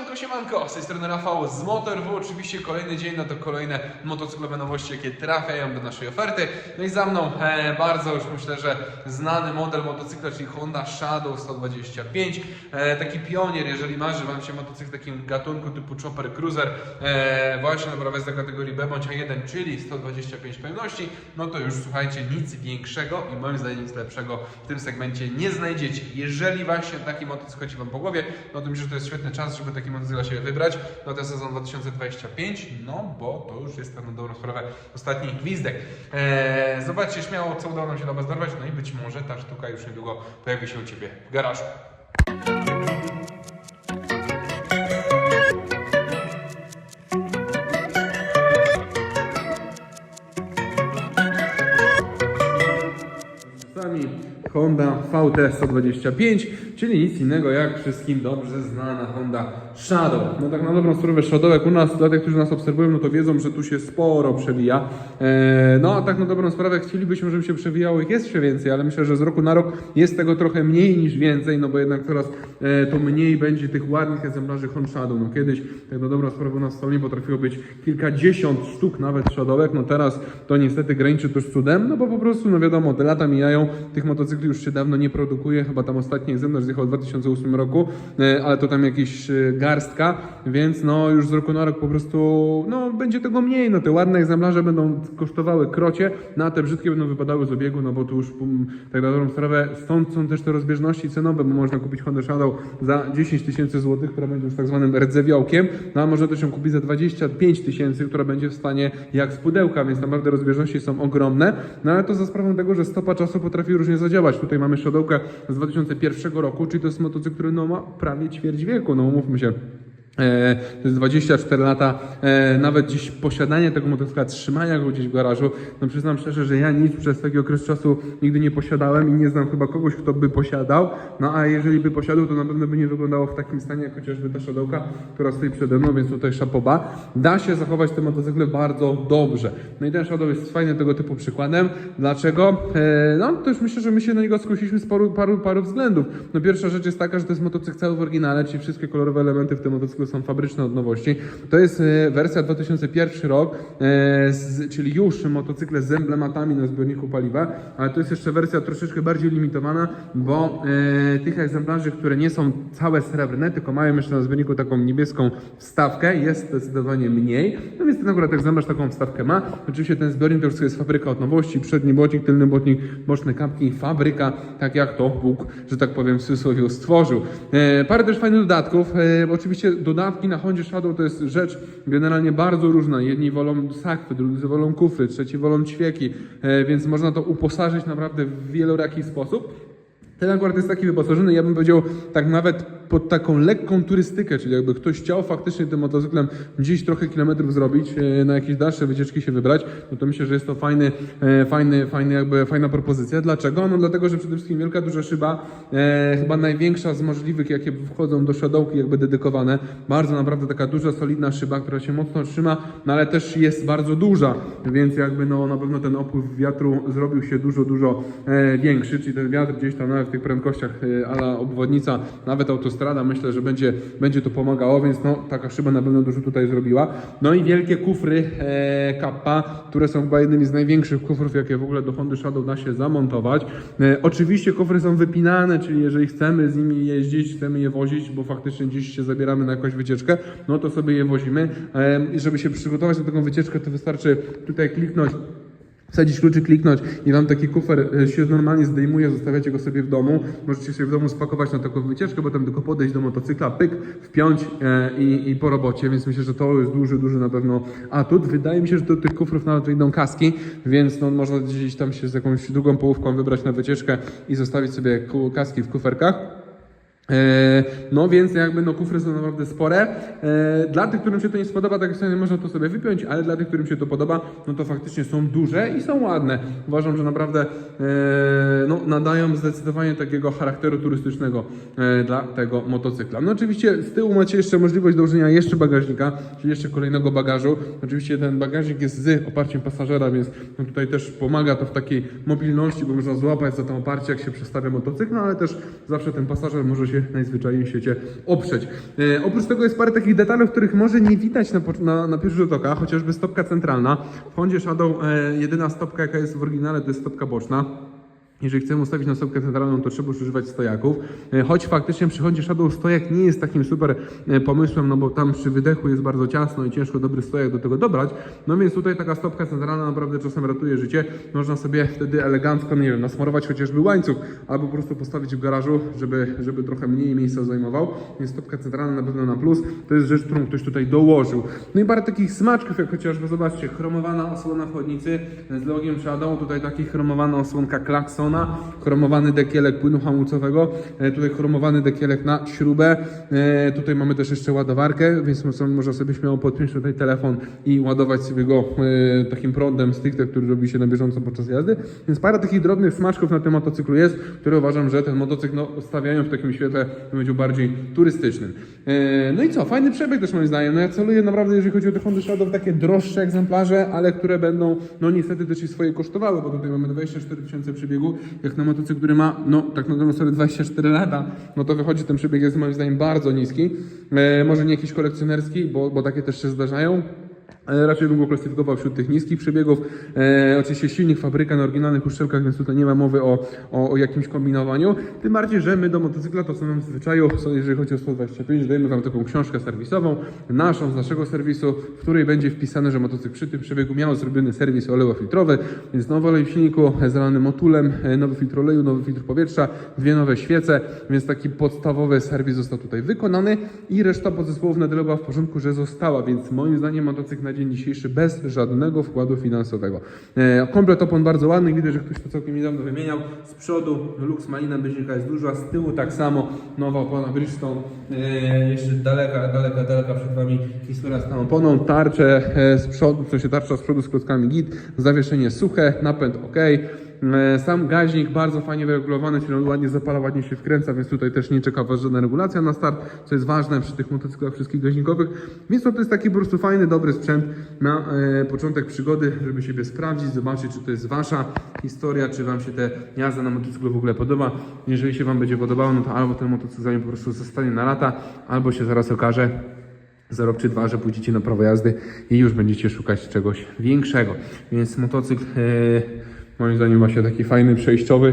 Siemanko, siemanko, z tej strony Rafał z MotorW. Oczywiście kolejny dzień, no to kolejne motocyklowe nowości, jakie trafiają do naszej oferty. No i za mną e, bardzo już myślę, że znany model motocykla, czyli Honda Shadow 125. E, taki pionier, jeżeli marzy Wam się motocykl w takim gatunku typu Chopper Cruiser, e, właśnie naprawdę z tej kategorii B bądź A1, czyli 125 pojemności, no to już słuchajcie, nic większego i moim zdaniem nic lepszego w tym segmencie nie znajdziecie. Jeżeli właśnie taki motocykl chodzi Wam po głowie, no to myślę, że to jest świetny czas, żeby taki motocykl dla siebie wybrać na ten sezon 2025, no bo to już jest na dobrą sprawę ostatni gwizdek. Eee, zobaczcie śmiało, co udało nam się dla Was no i być może ta sztuka już niedługo pojawi się u Ciebie w garażu. Honda VT 125, czyli nic innego jak wszystkim dobrze znana Honda Shadow. No tak na dobrą sprawę Shadow, jak u nas, dla tych, którzy nas obserwują, no to wiedzą, że tu się sporo przewija. Eee, no a tak na dobrą sprawę chcielibyśmy, żeby się przewijało ich jeszcze więcej, ale myślę, że z roku na rok jest tego trochę mniej niż więcej, no bo jednak coraz e, to mniej będzie tych ładnych egzemplarzy Honda Shadow. No kiedyś, tak na dobrą sprawę u nas w salonie potrafiło być kilkadziesiąt sztuk nawet Shadowek, no teraz to niestety graniczy to z cudem, no bo po prostu, no wiadomo, te lata mijają, tych już się dawno nie produkuje, chyba tam ostatni egzemplarz zjechał w 2008 roku, e, ale to tam jakieś e, garstka, więc no już z roku na rok po prostu, no będzie tego mniej, no te ładne egzemplarze będą kosztowały krocie, no a te brzydkie będą wypadały z obiegu, no bo tu już tak na dobrą sprawę, stąd są też te rozbieżności cenowe, bo można kupić Honda Shadow za 10 tysięcy złotych, która będzie już tak zwanym rdzewiołkiem, no a można też ją kupić za 25 tysięcy, która będzie w stanie jak z pudełka, więc naprawdę rozbieżności są ogromne, no ale to za sprawą tego, że stopa czasu potrafi różnie zadziałać. Tutaj mamy Shadowkę z 2001 roku, czyli to jest motocykl, który no, ma prawie ćwierć wieku, no umówmy się. E, To jest 24 lata, e, nawet dziś posiadanie tego motocykla, trzymania go gdzieś w garażu, no przyznam szczerze, że ja nic przez taki okres czasu nigdy nie posiadałem i nie znam chyba kogoś, kto by posiadał, no a jeżeli by posiadał, to na pewno by nie wyglądało w takim stanie, jak chociażby ta szadołka, która stoi przede mną, więc tutaj szapoba. Da się zachować te motocykle bardzo dobrze. No i ten Shadow jest fajnym tego typu przykładem. Dlaczego? E, no to już myślę, że my się na niego skusiliśmy z paru, paru, paru względów. No pierwsza rzecz jest taka, że to jest motocykl cały w oryginale, czyli wszystkie kolorowe elementy w tym motocyklu są fabryczne od nowości. To jest e, wersja 2001 rok, e, czyli już motocykle z emblematami na zbiorniku paliwa, ale to jest jeszcze wersja troszeczkę bardziej limitowana, bo e, tych egzemplarzy, które nie są całe srebrne, tylko mają jeszcze na zbiorniku taką niebieską wstawkę, jest zdecydowanie mniej. No więc ten akurat egzemplarz taką wstawkę ma. Oczywiście ten zbiornik to wszystko jest fabryka od nowości, przedni błotnik, tylny błotnik, boczne kapki, fabryka, tak jak to Bóg, że tak powiem w cudzysłowie stworzył. Parę też fajnych dodatków. Oczywiście dodatki na Hondzie Shadow to jest rzecz generalnie bardzo różna. Jedni wolą sakwy, drudzy wolą kufry, trzeci wolą ćwieki, e, więc można to uposażyć naprawdę w wieloraki sposób. Ten akurat jest taki wyposażony, ja bym powiedział, tak nawet pod taką lekką turystykę, czyli jakby ktoś chciał faktycznie tym motocyklem gdzieś trochę kilometrów zrobić, e, na jakieś dalsze wycieczki się wybrać, no to myślę, że jest to fajny, e, fajny, fajny jakby fajna propozycja. Dlaczego? No dlatego, że przede wszystkim wielka, duża szyba, e, chyba największa z możliwych, jakie wchodzą do Shadowki jakby dedykowane. Bardzo naprawdę taka duża, solidna szyba, która się mocno trzyma, no ale też jest bardzo duża, więc jakby no na pewno ten opływ wiatru zrobił się dużo, dużo e, większy, czyli ten wiatr gdzieś tam nawet w tych prędkościach e, ala obwodnica, nawet autostrada, myślę, że będzie, będzie to pomagało, więc no taka szyba na pewno dużo tutaj zrobiła. No i wielkie kufry e, Kappa, które są chyba jednymi z największych kufrów, jakie w ogóle do Hondy Shadow da się zamontować. E, oczywiście kufry są wypinane, czyli jeżeli chcemy z nimi jeździć, chcemy je wozić, bo faktycznie gdzieś się zabieramy na jakąś wycieczkę, no to sobie je wozimy. E, żeby się przygotować na taką wycieczkę, to wystarczy tutaj kliknąć wsadzić kluczyk, kliknąć i wam taki kufer e, się normalnie zdejmuje, zostawiacie go sobie w domu. Możecie sobie w domu spakować na taką wycieczkę, potem tylko podejść do motocykla, pyk, wpiąć e, i, i po robocie, więc myślę, że to jest duży, duży na pewno atut. Wydaje mi się, że do tych kufrów nawet wyjdą kaski, więc no, można gdzieś tam się z jakąś długą połówką wybrać na wycieczkę i zostawić sobie kaski w kuferkach. E, No więc jakby no kufry są naprawdę spore. E, Dla tych, którym się to nie spodoba, tak jak można to sobie wypiąć, ale dla tych, którym się to podoba, no to faktycznie są duże i są ładne. Uważam, że naprawdę e, no, nadają zdecydowanie takiego charakteru turystycznego dla tego motocykla. No oczywiście z tyłu macie jeszcze możliwość dołożenia jeszcze bagażnika, czyli jeszcze kolejnego bagażu. Oczywiście ten bagażnik jest z oparciem pasażera, więc no tutaj też pomaga to w takiej mobilności, bo można złapać za to oparcie, jak się przestawia motocykl, no ale też zawsze ten pasażer może się najzwyczajniej w świecie oprzeć. E, oprócz tego jest parę takich detalów, których może nie widać na, na, na pierwszy rzut oka, chociażby stopka centralna. W Hondzie Shadow e, jedyna stopka, jaka jest w oryginale, to jest stopka boczna. Jeżeli chcemy ustawić na stopkę centralną, to trzeba już używać stojaków. E, Choć faktycznie przy Hondzie Shadow stojak nie jest takim super e, pomysłem, no bo tam przy wydechu jest bardzo ciasno i ciężko dobry stojak do tego dobrać. No więc tutaj taka stopka centralna naprawdę czasem ratuje życie. Można sobie wtedy elegancko, nie wiem, nasmarować chociażby łańcuch, albo po prostu postawić w garażu, żeby, żeby trochę mniej miejsca zajmował. Więc stopka centralna na pewno na plus. To jest rzecz, którą ktoś tutaj dołożył. No i parę takich smaczków, jak chociażby, zobaczcie, chromowana osłona chodnicy z logiem Shadow, tutaj taki chromowana osłonka klaksona, chromowany dekielek płynu hamulcowego, e, tutaj chromowany dekielek na śrubę, e, tutaj mamy też jeszcze ładowarkę, więc mo- można sobie śmiało podpiąć tutaj telefon i ładować sobie go e, takim prądem stricte, który robi się na bieżąco podczas jazdy, więc parę takich drobnych smaczków na tym motocyklu jest, które uważam, że ten motocykl no, stawiają w takim świetle będzie bardziej turystycznym. No i co, fajny przebieg też moim zdaniem, no ja celuję naprawdę, jeżeli chodzi o te Hondy Shadow, takie droższe egzemplarze, ale które będą, no niestety też i swoje kosztowały, bo tutaj mamy 24 tysiące przebiegu, jak na motocykl, który ma, no tak na dobrą sprawę 24 lata, no to wychodzi, ten przebieg jest moim zdaniem bardzo niski, e, może nie jakiś kolekcjonerski, bo, bo takie też się zdarzają, raczej bym go klasyfikował wśród tych niskich przebiegów. E, oczywiście silnik fabryka na oryginalnych uszczelkach, więc tutaj nie ma mowy o, o, o jakimś kombinowaniu. Tym bardziej, że my do motocykla to co mamy w zwyczaju, jeżeli chodzi o 125, dajemy Wam taką książkę serwisową, naszą, z naszego serwisu, w której będzie wpisane, że motocykl przy tym przebiegu miał zrobiony serwis olejo-filtrowy, więc nowy olej w silniku e, zalany motulem, e, nowy filtr oleju, nowy filtr powietrza, dwie nowe świece, więc taki podstawowy serwis został tutaj wykonany i reszta podzespołów na w porządku, że została, więc moim zdaniem motocykl na dzień dzisiejszy bez żadnego wkładu finansowego. E, komplet opon bardzo ładny, widać, że ktoś to całkiem niedawno wymieniał. Z przodu Lux Malina Byźnika jest duża, z tyłu tak samo nowa opona Bridgestone. E, jeszcze daleka, daleka, daleka przed Wami historia z tą oponą. Tarcze e, z przodu, w sensie tarcza z przodu z klockami git, zawieszenie suche, napęd ok. E, Sam gaźnik bardzo fajnie wyregulowany, czyli ładnie zapala, ładnie się wkręca, więc tutaj też nie czeka Was żadna regulacja na start, co jest ważne przy tych motocyklach wszystkich gaźnikowych. Więc to jest taki po prostu fajny, dobry sprzęt na e, początek przygody, żeby siebie sprawdzić, zobaczyć, czy to jest Wasza historia, czy Wam się te jazda na motocyklu w ogóle podoba. Jeżeli się Wam będzie podobało, no to albo ten motocykl za po prostu zostanie na lata, albo się zaraz okaże, za rok czy dwa, że pójdziecie na prawo jazdy i już będziecie szukać czegoś większego. Więc motocykl e, moim zdaniem właśnie taki fajny, przejściowy.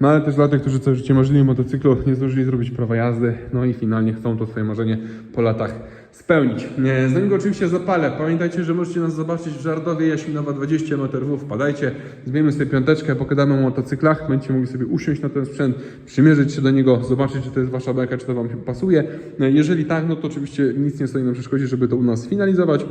No ale też dla tych, którzy całe życie marzyli o motocyklu, nie zdążyli zrobić prawa jazdy, no i finalnie chcą to swoje marzenie po latach spełnić. E, Zanim go oczywiście zapalę, pamiętajcie, że możecie nas zobaczyć w Żardowie Jaśminowa 20 MTRW, wpadajcie, zbijemy sobie piąteczkę, pogadamy o motocyklach, będziecie mogli sobie usiąść na ten sprzęt, przymierzyć się do niego, zobaczyć, czy to jest Wasza bajka, czy to Wam się pasuje. E, Jeżeli tak, no to oczywiście nic nie stoi na przeszkodzie, żeby to u nas sfinalizować.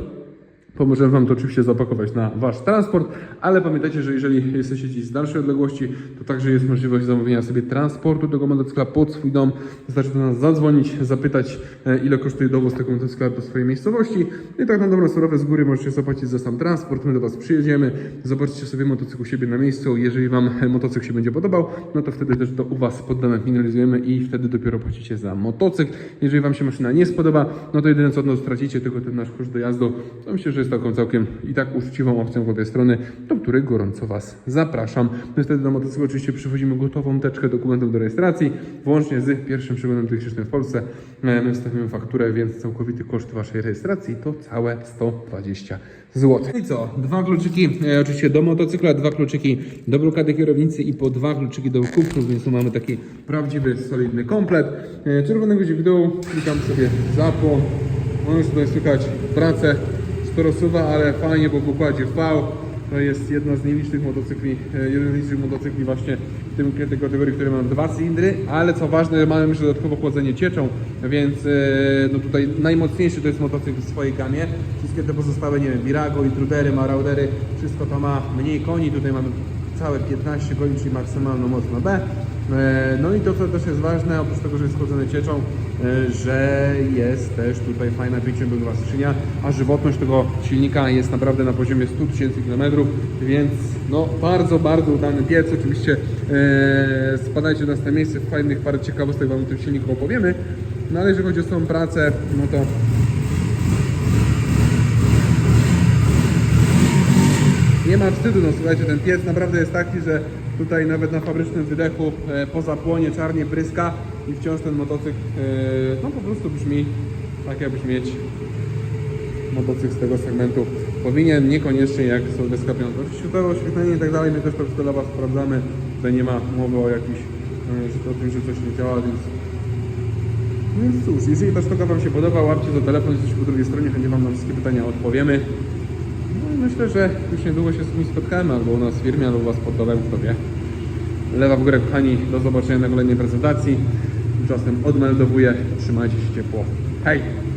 Pomożemy Wam to oczywiście zapakować na Wasz transport, ale pamiętajcie, że jeżeli jesteście gdzieś z dalszej odległości, to także jest możliwość zamówienia sobie transportu tego motocykla pod swój dom. Wystarczy do nas zadzwonić, zapytać, e, ile kosztuje dowóz tego motocykla do swojej miejscowości. I tak na dobrą sprawę z góry możecie zapłacić za sam transport, my do Was przyjedziemy, zobaczycie sobie motocykl u siebie na miejscu. Jeżeli Wam e, motocykl się będzie podobał, no to wtedy też to u Was pod domem finalizujemy i wtedy dopiero płacicie za motocykl. Jeżeli Wam się maszyna nie spodoba, no to jedyne co no, stracicie tylko ten nasz koszt dojazdu. To myślę, że jest taką całkiem i tak uczciwą opcją w obie strony, do której gorąco Was zapraszam. My wtedy do motocyklu oczywiście przywozimy gotową teczkę dokumentów do rejestracji, włącznie z pierwszym przeglądem technicznym w Polsce. E, My wstawimy fakturę, więc całkowity koszt Waszej rejestracji to całe 120 zł. I co? Dwa kluczyki e, oczywiście do motocykla, dwa kluczyki do blokady kierownicy i po dwa kluczyki do kupców, więc tu mamy taki prawdziwy, solidny komplet. E, Czerwony guzik w dół, klikam sobie zapłon. Możesz tutaj słychać pracę Storosuwa, ale fajnie, bo w układzie V to jest jedna z nielicznych motocykli, e, jeden z nielicznych motocykli właśnie w tym tej kategorii, które mają dwa cylindry, ale co ważne, mają jeszcze dodatkowo chłodzenie cieczą, więc e, no tutaj najmocniejszy to jest motocykl w swojej gamie. Wszystkie te pozostałe, nie wiem, Virago, Intrudery, Maraudery, wszystko to ma mniej koni, tutaj mamy całe 15 koni, czyli maksymalną moc na B. E, No i to, co też jest ważne, oprócz tego, że jest chłodzone cieczą, że jest też tutaj fajna pięciobiegowa skrzynia, a żywotność tego silnika jest naprawdę na poziomie 100 tysięcy km, więc no bardzo, bardzo udany piec. Oczywiście e, spadajcie nas na miejsce, fajnych parę ciekawostek Wam o tym silniku opowiemy, no ale jeżeli chodzi o tą pracę, no to Nie ma wstydu, no słuchajcie, ten piec naprawdę jest taki, że tutaj nawet na fabrycznym wydechu e, po zapłonie czarnie pryska i wciąż ten motocykl e, no po prostu brzmi tak jakbyś mieć motocykl z tego segmentu powinien, niekoniecznie jak są deska piątka. Oczywiście to oświetlenie i tak dalej, my też to wszystko dla Was sprawdzamy, tutaj nie ma mowy o jakiś, e, o tym, że coś nie działa, więc więc cóż, jeżeli ta sztuka Wam się podoba, łapcie za telefon, jesteście po drugiej stronie, chętnie Wam na wszystkie pytania odpowiemy. No i myślę, że już niedługo się z nimi spotkamy, albo u nas w firmie, albo u Was pod domem, kto wie. Lewa w górę, kochani, do zobaczenia na kolejnej prezentacji. Tymczasem odmeldowuję, trzymajcie się ciepło. Hej!